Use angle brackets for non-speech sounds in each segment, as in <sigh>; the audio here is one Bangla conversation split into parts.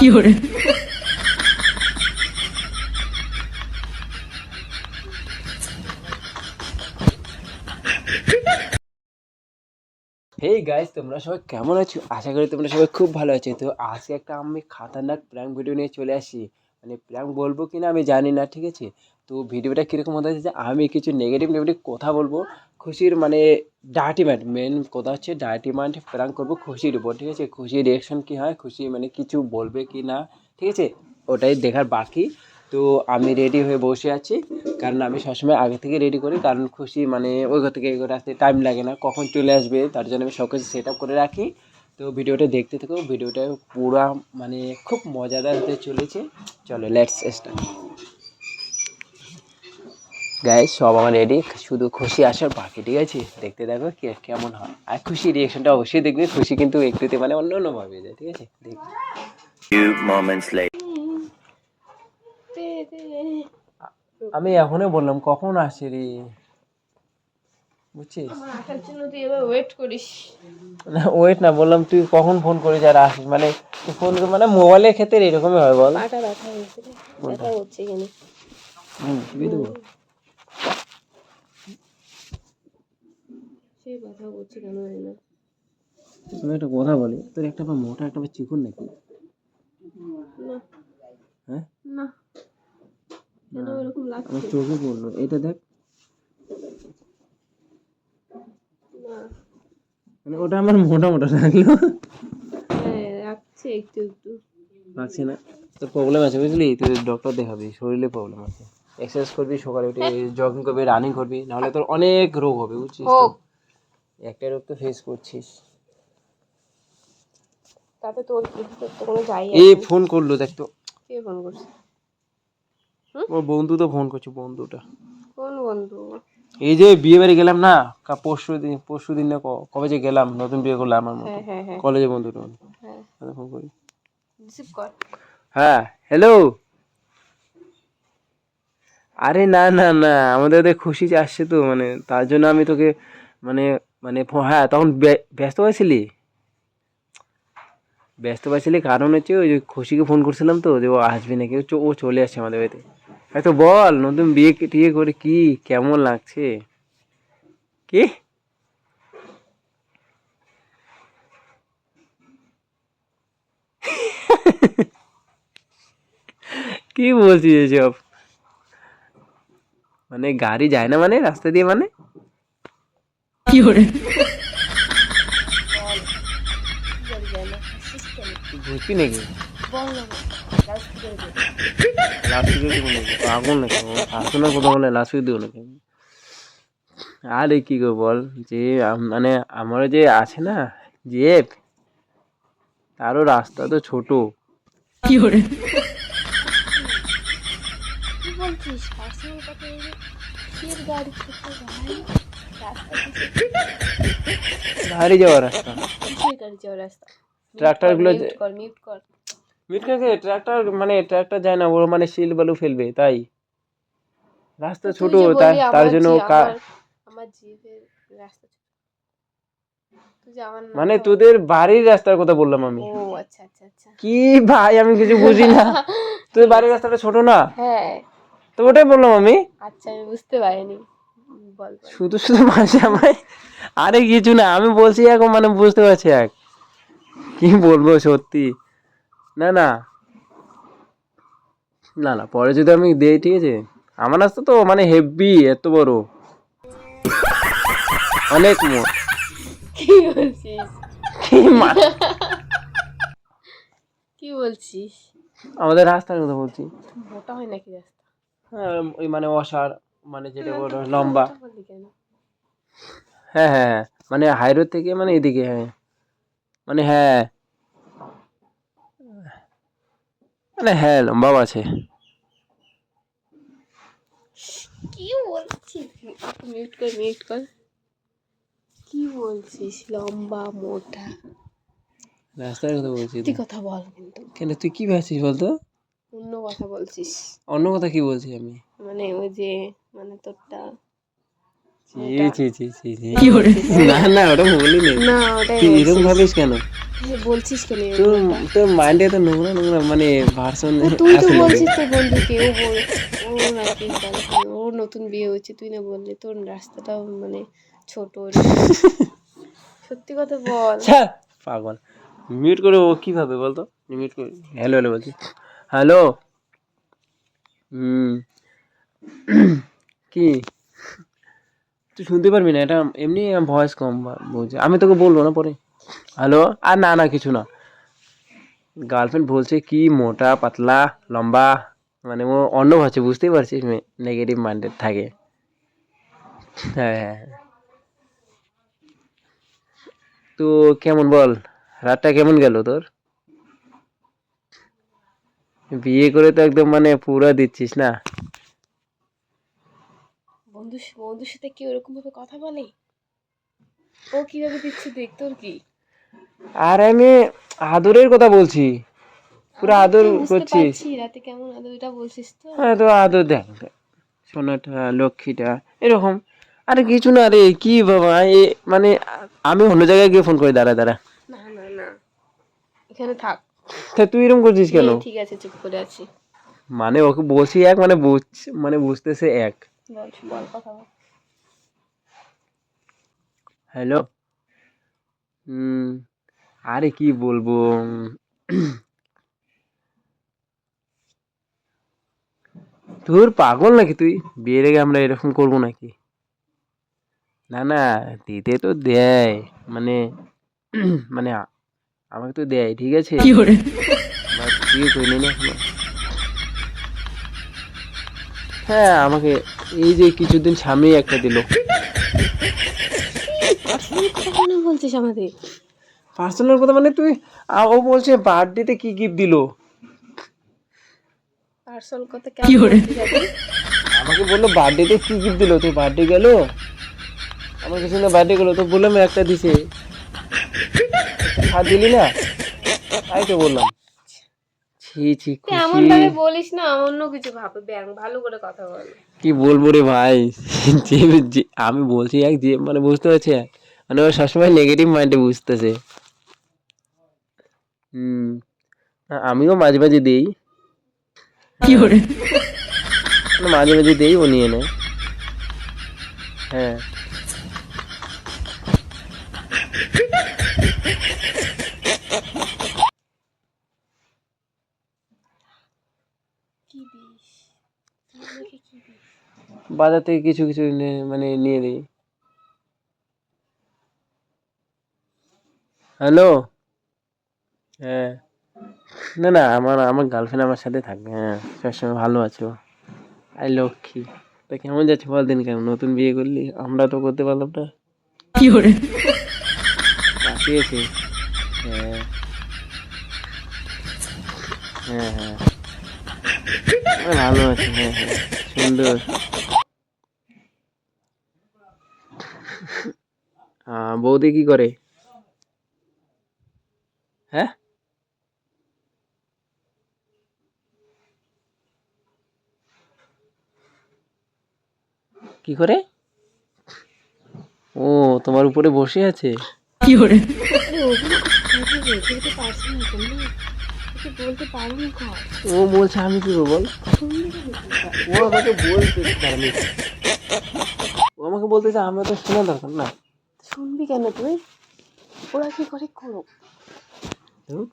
হেই গাইস তোমরা সবাই কেমন আছো? আশা করি তোমরা সবাই খুব ভালো আছো। তো আজকে একটা আমি খাতারনাক প্র্যাঙ্ক ভিডিও নিয়ে চলে আসি। মানে প্র্যাঙ্ক বলব কিনা আমি জানি না, ঠিক আছে? তো ভিডিওটা কীরকম হতে যাচ্ছে, আমি কিছু নেগেটিভ নেগেটিভ কথা বলব, খুশির মানে ডার্টি ম্যান্ড মেন কথা হচ্ছে ডার্টি ম্যান্ড প্র্যাঙ্ক করব খুশির উপর, ঠিক আছে? খুশির রিয়াকশন কী হয়, খুশি মানে কিছু বলবে কি না, ঠিক আছে? ওটাই দেখার বাকি। তো আমি রেডি হয়ে বসে আছি, কারণ আমি সবসময় আগে থেকে রেডি করি, কারণ খুশি মানে ওই ঘর থেকে এই ঘরে আসতে টাইম লাগে না, কখন চলে আসবে, তার জন্য আমি সব সেট আপ করে রাখি। তো ভিডিওটা দেখতে থাকো, ভিডিওটা পুরা মানে খুব মজাদার হতে চলেছে। চলো লেটস স্টার্ট গাইস সব আমার রেডি শুধু খুশি আসার বাকি ঠিক আছে? দেখতে দেখো কে কেমন হয়। আর খুশি রিয়েকশনটা অবশ্যই দেখবে। খুশি কিন্তু একটুতে মানে অন্য অন্য ভাবে যায় ঠিক আছে? দেখ। Few moments later. আমি এখনই বললাম কখন আসে রে? বুঝছিস? আমার আসার জন্য তুই এবার ওয়েট করিস। না ওয়েট না বললাম তুই কখন ফোন করিস আর আসিস? মানে তুই ফোন মানে মোবাইলের ক্ষেত্রে এরকমই হয় বল। পাটা ব্যথা হয়েছে ব্যথা হচ্ছে হুম দেবো। কেন জানি না। আমি একটা কথা বলি তোর একটা বা মোটা একটা বা চিকন নাকি? হ্যাঁ? না। কেন এরকম লাগছে? আমার চোখে পড়ল। এটা দেখ। মানে ওটা আমার মোটা মোটা লাগল। হ্যাঁ রাখছে একটু একটু। লাগছে না। তোর প্রবলেম আছে বুঝলি? তুই ডক্টর দেখাবি শরীরে প্রবলেম আছে। এক্সারসাইজ করবি সকালে উঠে জগিং করবি রানিং করবি নাহলে তোর অনেক রোগ হবে বুঝছিস তো? একটা রোগ তো ফেস করছিস। তাতে তোর কি কোনো যাই এই ফোন করল দেখ তো। কে ফোন করছে? ওর বন্ধু তো ফোন করছে বন্ধুটা। কোন বন্ধু? এই যে বিয়ে বাড়ি গেলাম না কা- পরশু দিন পরশু দিন না ক- কবে যে গেলাম নতুন বিয়ে করলাম আমার মতো। হ্যাঁ হ্যাঁ হ্যাঁ। কলেজে বন্ধুটা হ্যাঁ। ফোন করি। রিসিভ কর। হ্যাঁ হ্যালো আরে না না না আমাদের ওদের খুশি আসছে তো মানে তার জন্য আমি তোকে মানে মানে হ্যাঁ তখন ব্যস্ত হয়েছিলি ব্যস্ত পাইছিলি কারণ হচ্ছে ওই যে খুশিকে ফোন করছিলাম তো, যে ও আসবে নাকি? ও চলে আসছে আমাদের বাড়িতে। হ্যাঁ তো বল, নতুন বিয়ে টিয়ে করে কি? কেমন লাগছে? কি? কি বলছিস এসব? মানে গাড়ি যায় না মানে? রাস্তা দিয়ে মানে? কেন বুঝবি নাকি? আগুন নাকি? বলে লাস্ট দিব নাকি? আরে কি গো বল? যে মানে আমার যে আছে না জেপ তারও রাস্তা তো ছোট। কি বলছিস? কির গাড়ি ছোট ভাই রাস্তা যাওয়ার রাস্তা ট্রাক্টরগুলো মিউট কর মিউট কর। মিটকাকে ট্রাক্টর মানে ট্রাক্টর যায় না ওরা মানে শিল বালু ফেলবে তাই? রাস্তা ছোট তার জন্য আমার- জিভের রাস্তা মানে তোদের বাড়ির রাস্তার কথা বললাম আমি। ও আচ্ছা আচ্ছা আচ্ছা। কি ভাই আমি কিছু বুঝি না। তোদের <laughs> বাড়ির রাস্তাটা ছোট না? হ্যাঁ। তো ওটাই বললাম আমি। আচ্ছা আমি বুঝতে পারিনি। শুধু শুধু মাসে আমায় আরে কিছু না আমি বলছি এখন মানে বুঝতে পারছি এক। কি বলব সত্যি? না না। না না পরে যদি আমি দেই ঠিক আছে? আমার রাস্তা তো মানে হেভি এত বড়। অনেক মোট। কি বলছিস? কি মা- কি বলছিস? আমাদের রাস্তার কথা বলছি। মোটা হয় নাকি রাস্তা? হ্যাঁ ওই মানে অসার। মানে যেটা বলো লম্বা। হ্যাঁ হ্যাঁ মানে হাই রোড থেকে মানে এদিকে হ্যাঁ। মানে হ্যাঁ। মানে হ্যাঁ লম্বাও আছে। কি বলছিস? মিউট কর মিউট কর। কি বলছিস? লম্বা মোটা। রাস্তার কথা বলছি। তুই কথা বল কিন্তু। কেন তুই কি ভাবছিস বলতো? অন্য কথা বলছিস। অন্য কথা কি বলছি আমি? মানে ওই যে মানে তোরটা না না ওটা বলিনি। না এরকম ভাবিস কেন? বলছিস কেন তোর তোর মাইন্ডে তো নোংরা নোংরা মানে ভার্সন ও, তুই তো বলছিস তোর বন্ধুকে ও বল ও নাকি নতুন বিয়ে হয়েছে তুই না বললি তোর রাস্তাটাও মানে ছোট সত্যি কথা বল। পাগল। মিউট করে ও কীভাবে বলতো? মিউট করে হ্যালো হ্যালো বলছি। হ্যালো? হুম। কি? তুই শুনতে পারবি না, এটা এমনি ভয়েস কম বলছে। আমি তোকে বলব না পরে। হ্যালো? আর না না, কিছু না। গার্লফ্রেন্ড বলছে কি মোটা, পাতলা, লম্বা মানে ও অন্য ভাবছে বুঝতেই পারছিস? নেগেটিভ মাইন্ডেড থাকে। হ্যাঁ হ্যাঁ হ্যাঁ। তো কেমন বল? রাতটা কেমন গেল তোর? বিয়ে করে তো একদম মানে পুরো দিচ্ছিস না? বন্ধু বন্ধুর সাথে কি ওরকম ভাবে কথা বলে? ও কীভাবে দিচ্ছে দেখ তোর কি? আর আমি আদরের কথা বলছি। পুরো আদর করছিস। রাতে কেমন আদর এটা বলছিস তো? হ্যাঁ তো আদর দেখ দেখ। সোনাটা লক্ষ্মীটা এরকম। আরে কিছু না রে কি বাবা এ মানে আমি অন্য জায়গায় গিয়ে ফোন করে দাঁড়া দাঁড়া। না না না। এখানে থাক। তা তুই এরকম করছিস কেন? ঠিক আছে চুপ করে আছি। মানে ওকে বলছি এক মানে বুঝ মানে বুঝতেছে এক। হ্যালো? হুম আরে কি বলব? তোর পাগল নাকি তুই? বিয়ের আগে আমরা এরকম করব নাকি? না না দিতে তো দেয়। মানে মানে আমাকে তো দেয় ঠিক আছে? হ্যাঁ আমাকে এই যে কিছুদিন সামনেই একটা দিলো। বলছিস আমাদের? পার্সোনাল কথা মানে তুই ও বলছে বার্থডেতে কি গিফট দিলো। পার্সোনাল কথা বলছিস আমাকে বলল বার্থডেতে কি গিফট দিলো তোর বার্থডে গেল? আমার কিছু না বার্থডে গেলো তো বললাম একটা দিছে। দিলি না? তাই তো বললাম। ছি ছি এমন ভাবে বলিস না অন্য কিছু ভাবে। ব্যাং ভালো করে কথা বল। কি বলব রে ভাই? যে যে- আমি বলছি এক যে মানে বুঝতে পারছি। মানে ও সবসময় নেগেটিভ মাইন্ডে বুঝতেছে। হুম। আমিও মাঝে মাঝে দিই। মানে মাঝে মাঝে দিই ও নিয়ে নেয়। হ্যাঁ কি দিস তুই আমাকে কি দিস বাজার থেকে কিছু কিছু মানে নিয়ে দিই হ্যালো হ্যাঁ। না না আমার আমার গার্লফ্রেন্ড আমার সাথে থাকবে হ্যাঁ। সবসময় ভালো আছো। আই লক্ষ্মী তা কেমন যাচ্ছে বল দিন কেন নতুন বিয়ে করলি? আমরা তো করতে পারলাম না। পাশে আছে হ্যাঁ। হ্যাঁ হ্যাঁ। ভালো আছে হ্যাঁ হ্যাঁ। সুন্দর। বৌদি কি করে? হ্যাঁ? কি করে? ও তোমার উপরে বসে আছে? কি না ও বলছে আমি কি করব বল? ও আমাকে বলতে দাঁড়ানি ও আমাকে বলতেছে আমার তো শোনা দরকার না। শুনবি কেন তুই? ওরা কি করে করো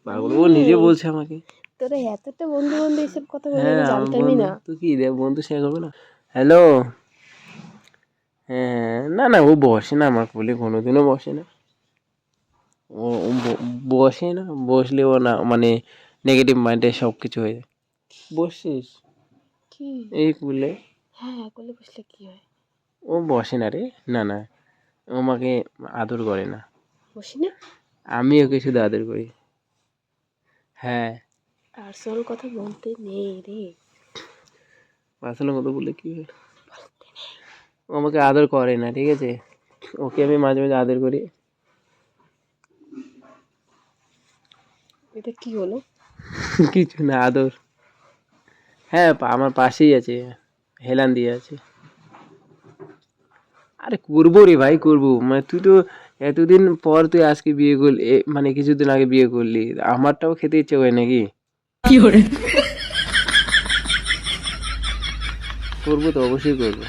পাগল ও নিজে বলছে আমাকে। তোরা এতটা বন্ধু বন্ধু এসব কথা বলে হ্যাঁ জানতামই না। তুই কি দেখ বন্ধু শেয়ার করবে না? হ্যালো? হ্যাঁ না না ও বসে না আমার কোলে কোনোদিনও বসে না। ও ও বসে না বসলে ও না মানে নেগেটিভ মাইন্ডে সব কিছু হয়ে যায়। বসিস কি? এই কুলে? হ্যাঁ কোলে বসলে কি হয়? ও বসে না রে না না। ও আমাকে আদর করে না। বসি না আমি ওকে শুধু আদর করি। হ্যাঁ। পার্সোনাল কথা বলতে নেই রে। কথা বললে কি ও আমাকে আদর করে না ঠিক আছে? ওকে আমি মাঝে মাঝে আদর করি। এটা কি হলো? <laughs> কিছু না আদর। হ্যাঁ আমার পাশেই আছে হেলান দিয়ে আছে। আরে করব রে ভাই করব। মানে তুই তো এতদিন পর তুই আজকে বিয়ে করলি এ, মানে কিছুদিন আগে বিয়ে করলি আমারটাও খেতে ইচ্ছে হয় নাকি? করব তো অবশ্যই করব।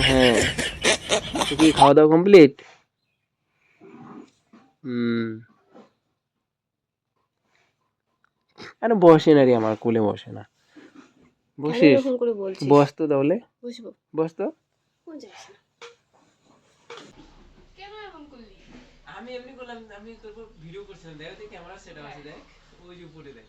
হ্যাঁ। তো কি খাওয়া দাওয়া কমপ্লিট হুম। আরে বসে না রে আমার কোলে বসে না। বসিস। এরকম করে বলছিস। বস তো তাহলে। বস তো। কোন যাস না কেন এরকম করলি? আমি এমনি করলাম আমি তোর ভিডিও করছিলাম। দেখ তুই ক্যামেরা সেট আছে দেখ। ওই যে উপরে দেখ।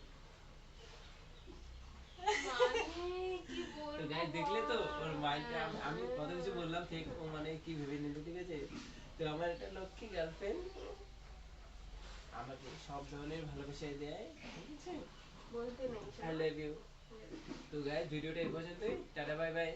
তো দেখলে তো ওর মাইন্ডটা আমি কত কিছু বললাম ঠিক ও মানে কি ভেবে নিল ঠিক আছে? তো আমার একটা লক্ষ্মী গার্লফ্রেন্ড আমাকে সব ধরনের ভালোবাসা দেয় ঠিক আছে? বলতে নেই আই লাভ ইউ तो गाइस वीडियो टाइप हो चलते टाटा बाय बाय।